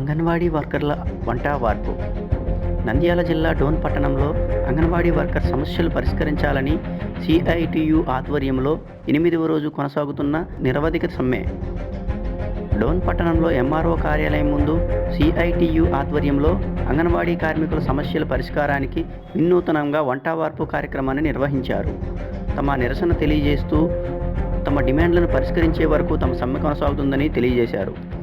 అంగన్వాడీ వర్కర్ల వంట వార్పు. నంద్యాల జిల్లా డోన్ పట్టణంలో అంగన్వాడీ వర్కర్ సమస్యలు పరిష్కరించాలని సిఐటియు ఆధ్వర్యంలో ఎనిమిదవ రోజు కొనసాగుతున్న నిరవధిక సమ్మె. డోన్ పట్టణంలో ఎంఆర్ఓ కార్యాలయం ముందు సిఐటియు ఆధ్వర్యంలో అంగన్వాడీ కార్మికుల సమస్యల పరిష్కారానికి వినూతనంగా వంటావార్పు కార్యక్రమాన్ని నిర్వహించారు. తమ నిరసన తెలియజేస్తూ తమ డిమాండ్లను పరిష్కరించే వరకు తమ సమ్మె కొనసాగుతుందని తెలియజేశారు.